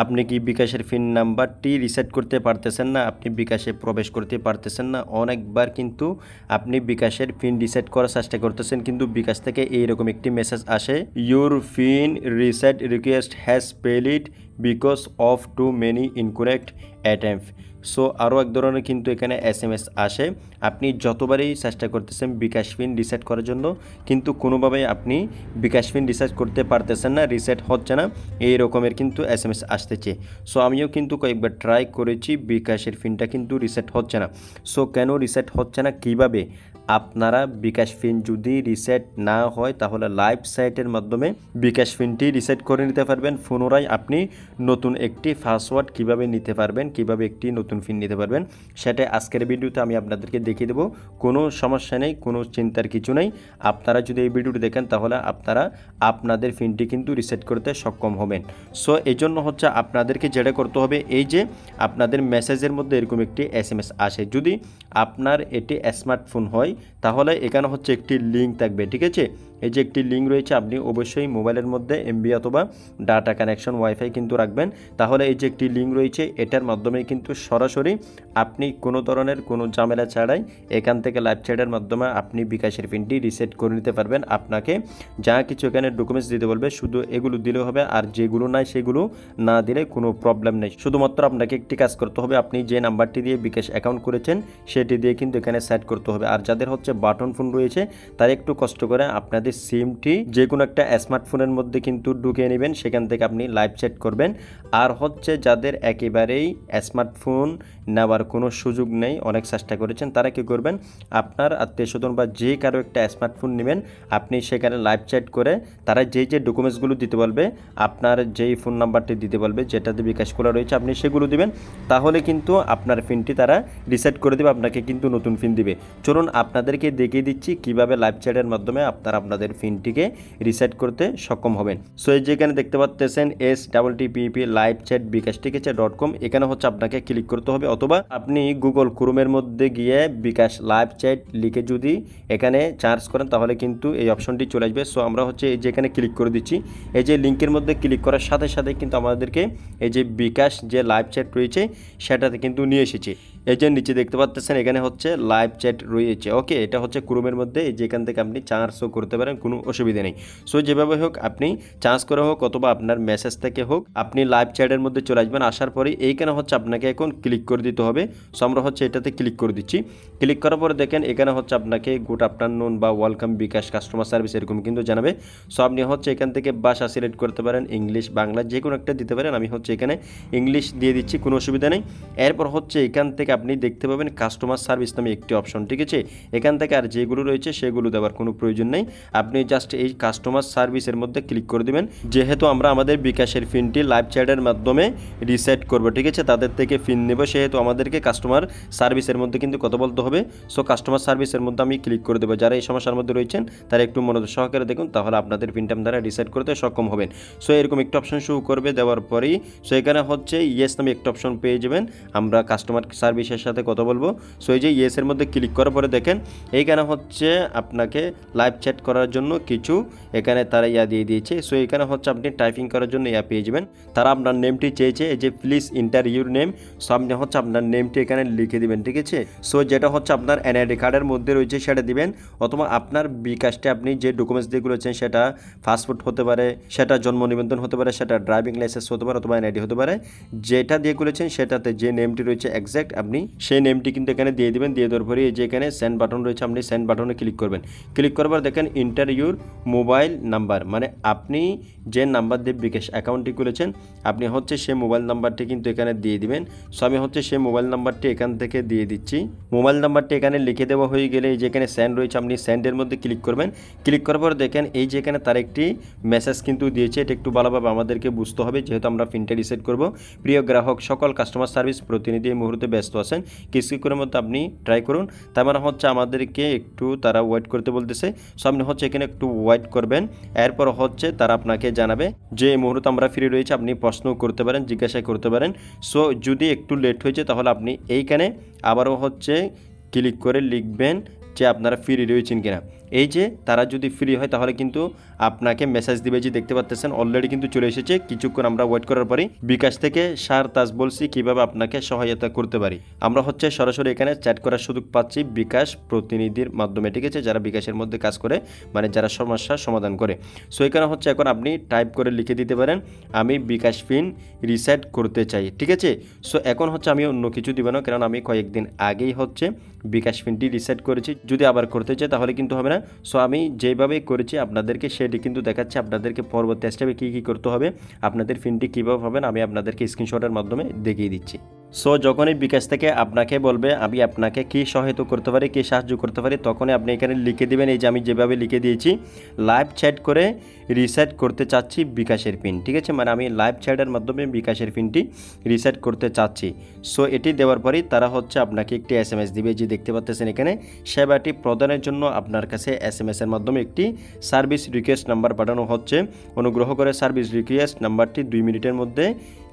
আপনি কি বিকাশের ফিন নাম্বারটি রিসেট করতে পারতেছেন না? আপনি বিকাশে প্রবেশ করতে পারতেছেন না। অনেকবার কিন্তু আপনি বিকাশের ফিন রিসেট করার চেষ্টা করতেছেন, কিন্তু বিকাশ থেকে এইরকম একটি মেসেজ আসে your PIN reset request has failed because of too many incorrect attempt so আরও এক ধরনের কিন্তু এখানে এস এম এস আসে। আপনি যতবারই চেষ্টা করতেছেন বিকাশ পিন রিসেট করার জন্য, কিন্তু কোনোভাবেই আপনি বিকাশ পিন রিসেট করতে পারতেছেন না রিসেট হচ্ছে না, এই রকমের কিন্তু এস এম এস আসতেছে। সো আমিও কিন্তু কয়েকবার ট্রাই করেছি, বিকাশের পিনটা কিন্তু রিসেট হচ্ছে না। সো কেন রিসেট হচ্ছে না? কীভাবে? আপনারা বিকাশ পিন যদি রিসেট না হয়, তাহলে লাইভ সাইটের মাধ্যমে বিকাশ পিনটি রিসেট করে নিতে পারবেন। পুনরায় আপনি নতুন একটি পাসওয়ার্ড কীভাবে নিতে পারবেন, কীভাবে একটি নতুন পিন নিতে পারবেন, সেটা আজকের ভিডিওতে আমি আপনাদেরকে দেখিয়ে দেবো। কোনো সমস্যা নেই, কোনো চিন্তার কিছু নেই। আপনারা যদি এই ভিডিওটি দেখেন, তাহলে আপনারা আপনাদের পিনটি কিন্তু রিসেট করতে সক্ষম হবেন। সো এই জন্য হচ্ছে আপনাদেরকে যেটা করতে হবে, এই যে আপনাদের মেসেজের মধ্যে এরকম একটি এস আসে। যদি আপনার এটি স্মার্টফোন হয় তাহলে এখানে হচ্ছে একটি লিঙ্ক থাকবে ঠিক আছে? এই যে একটি লিঙ্ক রয়েছে, আপনি অবশ্যই মোবাইলের মধ্যে এমবি অথবা ডাটা কানেকশন ওয়াইফাই কিন্তু রাখবেন। তাহলে এই যে একটি লিঙ্ক রয়েছে, এটার মাধ্যমে কিন্তু সরাসরি আপনি কোনো ধরনের কোনো ঝামেলা ছাড়াই এখান থেকে লাইভ চ্যাটের মাধ্যমে আপনি বিকাশের পিনটি রিসেট করে নিতে পারবেন। আপনাকে যা কিছু এখানে ডকুমেন্টস দিতে বলবে, শুধু এগুলো দিলে হবে, আর যেগুলো নাই সেগুলো না দিলে কোনো প্রবলেম নেই। শুধুমাত্র আপনাকে একটি কাজ করতে হবে, আপনি যে নাম্বারটি দিয়ে বিকাশ অ্যাকাউন্ট করেছেন, সেটি দিয়ে কিন্তু এখানে সেট করতে হবে। আর যাদের হচ্ছে বাটন ফোন রয়েছে, তারা একটু কষ্ট করে আপনাদের সিমটি যে কোনো একটা স্মার্টফোনের মধ্যে কিন্তু ঢুকিয়ে নেবেন, সেখান থেকে আপনি লাইভ চ্যাট করবেন। আর হচ্ছে যাদের একেবারেই স্মার্টফোন নেওয়ার কোনো সুযোগ নেই, অনেক চেষ্টা করেছেন, তারা কী করবেন? আপনার আত্মীয় স্বজন বা যে কারও একটা স্মার্টফোন নেবেন, আপনি সেখানে লাইভ চ্যাট করে তারা যেই যে ডকুমেন্টসগুলো দিতে বলবে, আপনার যেই ফোন নাম্বারটি দিতে বলবে, যেটাতে বিকাশ করা রয়েছে, আপনি সেগুলো দিবেন। তাহলে কিন্তু আপনার ফিনটি তারা রিসেট করে দেবে, আপনাকে কিন্তু নতুন ফিন দিবে। চলুন আপনাদেরকে দেখিয়ে দিচ্ছি কীভাবে লাইভ চ্যাটের মাধ্যমে আপনারা আপনাদের ফিনটিকে রিসেট করতে সক্ষম হবেন। সো এই যেখানে দেখতে পাচ্ছেন S double T PP live chat bKash টিকেছে dot com এখানে হচ্ছে আপনাকে ক্লিক করতে হবে, অথবা আপনি গুগল ক্রোমের মধ্যে গিয়ে বিকাশ লাইভ চ্যাট লিখে যদি এখানে চার্জ করেন, তাহলে কিন্তু এই অপশনটি চলে আসবে। সো আমরা হচ্ছে এই যে এখানে ক্লিক করে দিচ্ছি। এই যে লিঙ্কের মধ্যে ক্লিক করার সাথে সাথে কিন্তু আমাদেরকে এই যে বিকাশ যে লাইভ চ্যাট রয়েছে, সেটাতে কিন্তু নিয়ে এসেছে। এই যে নিচে দেখতে পাচ্ছেন এখানে হচ্ছে লাইভ চ্যাট রয়েছে। ওকে এটা হচ্ছে ক্রোমের মধ্যে যেখান থেকে আপনি চার্জও করতে পারেন, কোনো অসুবিধা নেই। সো যেভাবে হোক, আপনি চার্জ করে হোক অথবা আপনার মেসেজ থেকে হোক, আপনি লাইভ চ্যাটের মধ্যে চলে আসবেন, আসার পরে এইখানে হচ্ছে আপনাকে এখন ক্লিক করে দিতে হবে। সো আমরা হচ্ছে এটাতে ক্লিক করে দিচ্ছি। ক্লিক করার পরে দেখেন, এখানে হচ্ছে আপনাকে গুড আফটারনুন বা ওয়েলকাম বিকাশ কাস্টমার সার্ভিস এরকম কিন্তু জানাবে। সো আপনি হচ্ছে এখান থেকে ভাষা সিলেক্ট করতে পারেন, ইংলিশ, বাংলা যে কোনো একটা দিতে পারেন। আমি হচ্ছে এখানে ইংলিশ দিয়ে দিচ্ছি, কোনো অসুবিধা নেই। এরপর হচ্ছে এখান থেকে আপনি দেখতে পাবেন কাস্টমার সার্ভিস নামে একটি অপশন ঠিক আছে? এখান থেকে আর যেগুলো রয়েছে সেগুলো দেওয়ার কোনো প্রয়োজন নেই। আপনি জাস্ট এই কাস্টমার সার্ভিসের মধ্যে ক্লিক করে দিবেন। যেহেতু আমরা আমাদের বিকাশের ফিনটি লাইভ চ্যাটের মাধ্যমে রিসেট করব, ঠিক আছে? তাদের থেকে ফিন নেব, সেহেতু আমাদেরকে কাস্টমার সার্ভিসের মধ্যে কিন্তু কথা বলতে হবে। সো কাস্টমার সার্ভিসের মধ্যে আমি ক্লিক করে দেবো। যারা এই সমস্যার মধ্যে রয়েছেন, তারা একটু মনোযোগ সহকারে দেখুন, তাহলে আপনাদের ফিনটা দ্বারা রিসেট করতে সক্ষম হবেন। সো এরকম একটা অপশন শুরু করবে দেওয়ার পরেই। সো এখানে হচ্ছে ইয়েস নামে একটা অপশন পেয়ে যাবেন। আমরা কাস্টমার সার্ভিসের সাথে কথা বলব। সো এই যে ইয়েসের মধ্যে ক্লিক করার পরে দেখেন, এইখানে হচ্ছে আপনাকে লাইভ চ্যাট করার জন্য কিছু এখানে তারা ইয়া দিয়ে দিয়েছে। সো এখানে হচ্ছে আপনি টাইপিং করার জন্য ইয়া পেয়ে যাবেন। তারা আপনার নেমটি চেয়েছে, এই যে please enter your name so আপনি হচ্ছে আপনার নেমটি এখানে লিখে দিবেন, ঠিক আছে? সো যেটা হচ্ছে আপনার এনআইডি কার্ডের মধ্যে রয়েছে সেটা দিবেন। অথবা আপনার বিকাশটা আপনি যে ডকুমেন্টস দিয়ে করেছেন সেটা পাসপোর্ট হতে পারে, সেটা জন্ম নিবন্ধন হতে পারে, সেটা ড্রাইভিং লাইসেন্স হতে পারে অথবা এনআইডি হতে পারে। যেটা দিয়ে করেছেন সেটাতে যে নেমটি রয়েছে এক্স্যাক্ট আপনি সেই নেমটি কিন্তু এখানে দিয়ে দিবেন, দিয়ে দেওয়ার পরে এই যে এখানে সেন্ড বাটন রয়েছে, আপনি সেন্ড বাটনে ক্লিক করবেন। ক্লিক করার পর দেখেন ইন্টার ইউর মোবাইল নাম্বার মানে আপনি যে নাম্বার দিয়ে বিকাশ অ্যাকাউন্টটি খুলেছেন, আপনি হচ্ছে সেই মোবাইল নাম্বারটি কিন্তু এখানে দিয়ে দিবেন। সো আমি হচ্ছে সেই মোবাইল নাম্বারটি এখান থেকে দিয়ে দিচ্ছি। মোবাইল নাম্বারটি এখানে লিখে দেওয়া হয়ে গেলে এই যেখানে সেন্ড রয়েছে, আপনি সেন্ডের মধ্যে ক্লিক করবেন। ক্লিক করার পর দেখেন এই যেখানে তার একটি মেসেজ কিন্তু দিয়েছে, এটা একটু ভালোভাবে আমাদেরকে বুঝতে হবে, যেহেতু আমরা ফিনটা রিসেট করব। প্রিয় গ্রাহক, সকল কাস্টমার সার্ভিস প্রতিনিধি এই মুহূর্তে ব্যস্ত আছেন, কিছু করে মধ্যে আপনি ট্রাই করুন। তার মানে হচ্ছে আমাদেরকে একটু তারা ওয়েট করতে বলতেছে। সো আপনি হচ্ছে এখানে একটু ওয়েট করবেন। এরপর হচ্ছে তারা আপনাকে জানাবে যে, এই মুহূর্তে আমরা ফ্রি রয়েছে, আপনি প্রশ্ন করতে পারেন, জিজ্ঞাসা করতে পারেন। সো যদি একটু লেট হয়েছে, তাহলে আপনি এইখানে আবারও হচ্ছে ক্লিক করে লিখবেন যে, আপনারা ফ্রি রয়েছেন কিনা। এই যে, তারা যদি ফ্রি হয়, তাহলে কিন্তু আপনাকে মেসেজ দিবে যে দেখতে পাচ্ছেন অলরেডি কিন্তু চলে এসেছে। কিছুক্ষণ আমরা ওয়েট করার পরেই বিকাশ থেকে সার তাজ বলছি কীভাবে আপনাকে সহায়তা করতে পারি। আমরা হচ্ছে সরাসরি এখানে চ্যাট করার সুযোগ পাচ্ছি বিকাশ প্রতিনিধির মাধ্যমে, ঠিক আছে? যারা বিকাশের মধ্যে কাজ করে মানে যারা সমস্যার সমাধান করে। সো এখানে হচ্ছে এখন আপনি টাইপ করে লিখে দিতে পারেন, আমি বিকাশ পিন রিসেট করতে চাই ঠিক আছে? সো এখন হচ্ছে আমি অন্য কিছু দিব না কারণ আমি কয়েকদিন আগেই হচ্ছে বিকাশ পিনটি রিসেট করেছি। যদি আবার করতে চাই তাহলে কিন্তু হবে না। সো আমি যেভাবে করেছি, আপনাদেরকে সেটি কিন্তু দেখাচ্ছে আপনাদেরকে পরবর্তী স্টেপে কী কী করতে হবে। আপনাদের ফিনটি কীভাবে পাবেন, আমি আপনাদেরকে স্ক্রিনশটের মাধ্যমে দেখিয়ে দিচ্ছি। সো যখনই বিকাশ থেকে আপনাকে বলবে, আমি আপনাকে কী সহায়তা করতে পারি, কী সাহায্য করতে পারি? তখনই আপনি এখানে লিখে দিবেন, এই যে আমি যেভাবে লিখে দিয়েছি লাইভ চ্যাট করে রিসেট করতে চাচ্ছি বিকাশের পিন ঠিক আছে? মানে আমি লাইভ চ্যাটের মাধ্যমে বিকাশের পিনটি রিসেট করতে চাচ্ছি। সো এটি দেওয়ার পরেই তারা হচ্ছে আপনাকে একটি এস এম এস দিবে যে দেখতে পাচ্ছেন এখানে, সেবাটি প্রদানের জন্য আপনার কাছে এস এম এসের মাধ্যমে একটি সার্ভিস রিকোয়েস্ট নাম্বার পাঠানো হচ্ছে। অনুগ্রহ করে সার্ভিস রিকোয়েস্ট নাম্বারটি দুই মিনিটের মধ্যে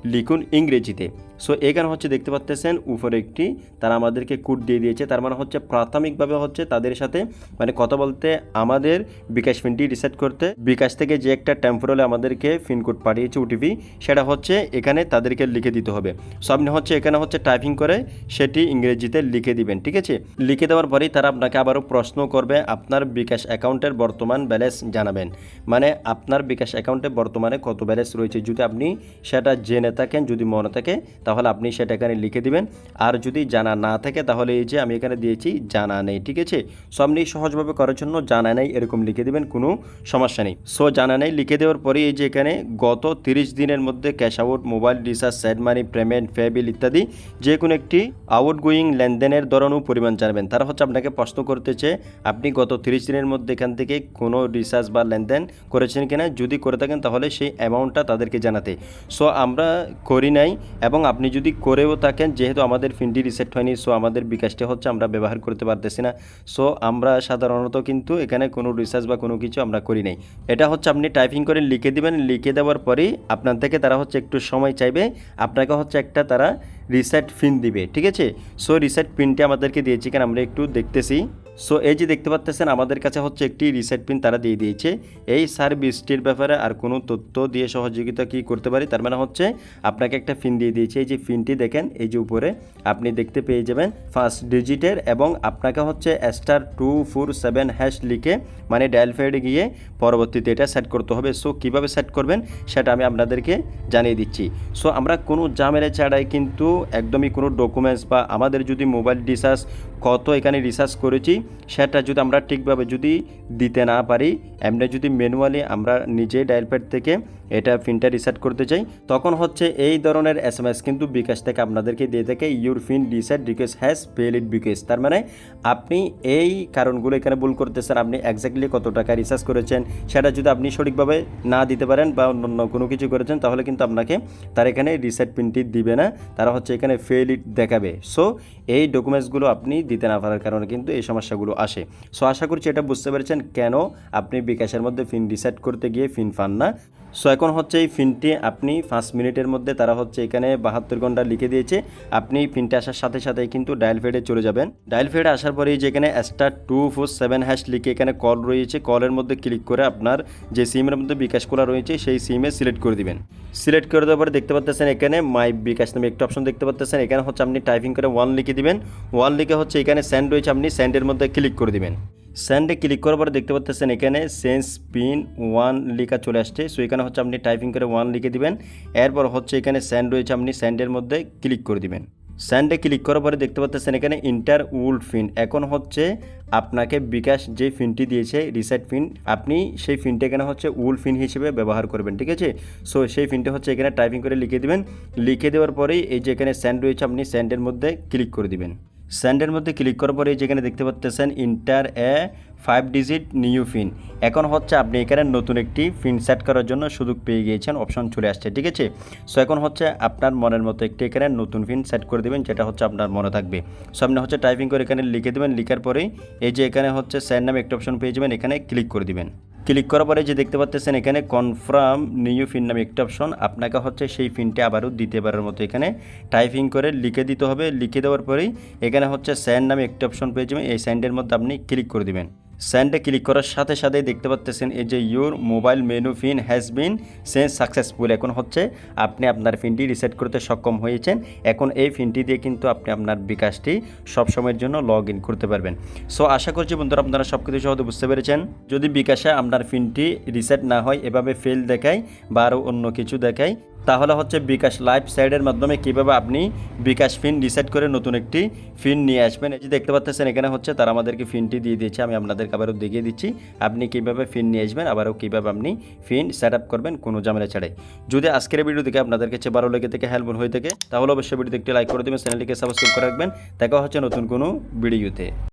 লিখুন ইংরেজিতে। সো এখানে হচ্ছে দেখতে পাচ্তেছেন, উপরে একটি, তারা আমাদেরকে কোড দিয়ে দিয়েছে। তার মানে হচ্ছে প্রাথমিকভাবে হচ্ছে তাদের সাথে মানে কথা বলতে আমাদের বিকাশ পিনটি রিসেট করতে, বিকাশ থেকে যে একটা টেম্পোরালি আমাদেরকে পিন কোড পাঠিয়েছে ওটিপি সেটা হচ্ছে এখানে তাদেরকে লিখে দিতে হবে। সো আপনি হচ্ছে এখানে হচ্ছে টাইপিং করে সেটি ইংরেজিতে লিখে দিবেন, ঠিক আছে? লিখে দেওয়ার পরেই তারা আপনাকে আবারও প্রশ্ন করবে, আপনার বিকাশ অ্যাকাউন্টের বর্তমান ব্যালেন্স জানাবেন। মানে আপনার বিকাশ অ্যাকাউন্টে বর্তমানে কত ব্যালেন্স রয়েছে? যদি আপনি সেটা জেনে থাকেন, যদি মনে থাকে, তাহলে আপনি সেটা এখানে লিখে দিবেন। আর যদি জানা না থাকে, তাহলে এই যে আমি এখানে দিয়েছি, জানা নেই, ঠিক আছে? সো আপনি সহজভাবে করার জন্য জানা নেই এরকম লিখে দিবেন, কোনো সমস্যা নেই। সো জানা নেই, লিখে দেওয়ার পরে এই যে এখানে গত তিরিশ দিনের মধ্যে cash out, mobile recharge send money, payment, pay bill ইত্যাদি যে কোনো একটি আউট গোয়িং লেনদেনের ধরন ও পরিমাণ জানবেন। তারা হচ্ছে আপনাকে প্রশ্ন করতেছে, আপনি গত তিরিশ দিনের মধ্যে এখান থেকে কোনো রিচার্জ বা লেনদেন করেছেন কিনা? যদি করে থাকেন, তাহলে সেই অ্যামাউন্টটা তাদেরকে জানাতে। সো আমরা করি নাই এবং আপনি যদি করেও থাকেন, যেহেতু আমাদের ফিন্ডি রিসেট হয়নি সো আমাদের বিকাশটা হচ্ছে আমরা ব্যবহার করতে পারতেছি না। সো আমরা সাধারণত কিন্তু এখানে কোনো রিসার্চ বা কোনো কিছু আমরা করি নাই। এটা হচ্ছে আপনি টাইপিং করে লিখে দিবেন, লিখে দেওয়ার পরেই আপনার থেকে তারা হচ্ছে একটু সময় চাইবে, আপনাকে হচ্ছে একটা তারা রিসেট পিন দিবে, ঠিক আছে? সো রিসেট পিনটি আমাদেরকে দিয়েছে কেন আমরা একটু দেখতেছি। সো এই যে দেখতে পাচ্ছেন আমাদের কাছে হচ্ছে একটি রিসেট পিন তারা দিয়ে দিয়েছে। এই সার্ভিসটির ব্যাপারে আর কোনো তথ্য দিয়ে সহযোগিতা কি করতে পারি? তার মানে হচ্ছে আপনাকে একটা পিন দিয়ে দিয়েছে। এই যে পিনটি দেখেন, এই যে উপরে আপনি দেখতে পেয়ে যাবেন ফার্স্ট ডিজিটের এবং আপনাকে হচ্ছে star two four seven hash লিখে মানে ডায়াল ফেডে গিয়ে পরবর্তীতে এটা সেট করতে হবে। সো কীভাবে সেট করবেন? সেটা আমি আপনাদেরকে জানিয়ে দিচ্ছি। সো আমরা কোনো জামেলা ছাড়াই কিন্তু একদমই কোনো ডকুমেন্টস বা আমাদের যদি মোবাইল রিচার্জ কত এখানে রিসার্চ করেছি সেটা যদি আমরা ঠিকভাবে যদি দিতে না পারি, এমনি যদি ম্যানুয়ালি আমরা নিজে ডায়াল প্যাড থেকে এটা ফিনটা রিসেট করতে চাই, তখন হচ্ছে এই ধরনের এস এম এস কিন্তু বিকাশ থেকে আপনাদেরকে দিয়ে থাকে your PIN reset request has it bKash তার মানে আপনি এই কারণগুলো এখানে ভুল করতেছেন, আপনি এক্স্যাক্টলি কত টাকা রিসার্চ করেছেন, সেটা যদি আপনি সঠিকভাবে না দিতে পারেন বা অন্য কোনো কিছু করেছেন, তাহলে কিন্তু আপনাকে তার এখানে রিসেট পিনটি দিবে না, তারা হচ্ছে এখানে ফেল ইট দেখাবে। সো এই ডকুমেন্টসগুলো আপনি দিতে না পারার কারণে কিন্তু এই সমস্যাগুলো আসে। সো আশা করছি এটা বুঝতে পেরেছেন কেন আপনি বিকাশের মধ্যে ফিন ডিসাইড করতে গিয়ে ফিন পান না সো এখন হচ্ছে এই ফিনটি আপনি পাঁচ মিনিটের মধ্যে তারা হচ্ছে এখানে বাহাত্তর ঘণ্টা লিখে দিয়েছে। আপনি ফিনটা আসার সাথে সাথে কিন্তু ডায়াল ফেডে চলে যাবেন। ডায়াল ফেডে আসার পরেই যেখানে star two four seven hash লিখে এখানে কল রয়েছে। কলের মধ্যে ক্লিক করে আপনার যে সিমের মধ্যে বিকাশ করা রয়েছে, সেই সিমে সিলেক্ট করে দিবেন। সিলেক্ট করে দেওয়ার পরে দেখতে পাচ্ছেন এখানে মাই বিকাশ নামে একটা অপশন দেখতে পাচ্ছেন এখানে হচ্ছে আপনি টাইপিং করে ওয়ান লিখে দিবেন। ওয়ান লিখে হচ্ছে এখানে স্যান্ড রয়েছে, আপনি স্যান্ডের মধ্যে ক্লিক করে দিবেন। স্যান্ডে ক্লিক করার পরে দেখতে পাচ্ছেন এখানে সেন্স পিন ওয়ান লেখা চলে আসছে। সো এখানে হচ্ছে আপনি টাইপিং করে ওয়ান লিখে দিবেন। এরপর হচ্ছে এখানে স্যান্ড রয়েছে, আপনি স্যান্ডের মধ্যে ক্লিক করে দিবেন। স্যান্ডে ক্লিক করার পরে দেখতে পাচ্ছেন এখানে ইন্টার উল্ড ফিন এখন হচ্ছে আপনাকে বিকাশ যে ফিনটি দিয়েছে রিসেট ফিন আপনি সেই ফিনটা এখানে হচ্ছে উল ফিন হিসেবে ব্যবহার করবেন, ঠিক আছে? সো সেই ফিনটা হচ্ছে এখানে টাইপিং করে লিখে দিবেন। লিখে দেওয়ার পরেই এই যে এখানে স্যান্ড রয়েছে, আপনি স্যান্ডের মধ্যে ক্লিক করে দিবেন। স্যান্ডের মধ্যে ক্লিক করার পরে যেখানে দেখতে পাচ্ছেন enter a five digit new PIN এখন হচ্ছে আপনি এখানে নতুন একটি ফিন সেট করার জন্য সুযোগ পেয়ে গিয়েছেন অপশন চলে আসছে, ঠিক আছে? সো এখন হচ্ছে আপনার মনের মতো একটি এখানে নতুন ফিন সেট করে দেবেন, যেটা হচ্ছে আপনার মনে থাকবে। সো আপনি হচ্ছে টাইপিং করে এখানে লিখে দেবেন, লিখার পরেই এই যে এখানে হচ্ছে স্যান্ড নামে একটা অপশন পেয়ে যাবেন, এখানে ক্লিক করে দিবেন। ক্লিক করার পরে যে দেখতে পাচ্ছেন এখানে কনফার্ম নিউ ফিন নামে একটা অপশন আপনাকে হচ্ছে সেই ফিনটি আবারও দিতে পারার মতো এখানে টাইপিং করে লিখে দিতে হবে। লিখে দেওয়ার পরেই এখানে হচ্ছে স্যান্ড নামে একটা অপশন পেয়ে যাবেন। এই স্যান্ডের মধ্যে আপনি ক্লিক করে দিবেন। স্যান্ডে ক্লিক করার সাথে সাথে দেখতে পাচ্তেছেন এই যে your mobile menu pin has been change successful এখন হচ্ছে আপনি আপনার ফিনটি রিসেট করতে সক্ষম হয়েছেন। এখন এই ফিনটি দিয়ে কিন্তু আপনি আপনার বিকাশটি সব সময়ের জন্য লগ ইন করতে পারবেন। সো আশা করছি বন্ধুরা আপনারা সব কিছু সহজে বুঝতে পেরেছেন। যদি বিকাশে আপনার ফিনটি রিসেট না হয়, এভাবে ফেল দেখায় বা আরও অন্য কিছু দেখায় তাহলে হচ্ছে বিকাশ লাইভ সাইডের মাধ্যমে কীভাবে আপনি বিকাশ ফিন রিসেট করে নতুন একটি ফিন নিয়ে আসবেন। এই যে দেখতে পাচ্ছেন, এখানে হচ্ছে তারা আমাদেরকে ফিনটি দিয়ে দিয়েছে। আমি আপনাদেরকে আবারও দেখিয়ে দিচ্ছি, আপনি কীভাবে ফিন নিয়ে আসবেন, আবারও কীভাবে আপনি ফিন সেট আপ করবেন কোনো ঝামেলা ছাড়াই। যদি আজকের ভিডিও দেখে আপনাদের কাছে ভালো লেগে থেকে হেল্পফুল হয়ে থাকে, তাহলে অবশ্যই ভিডিওতে একটি লাইক করে দেবেন চ্যানেলটিকে সাবস্ক্রাইব করে রাখবেন। দেখা হচ্ছে নতুন কোনো ভিডিওতে।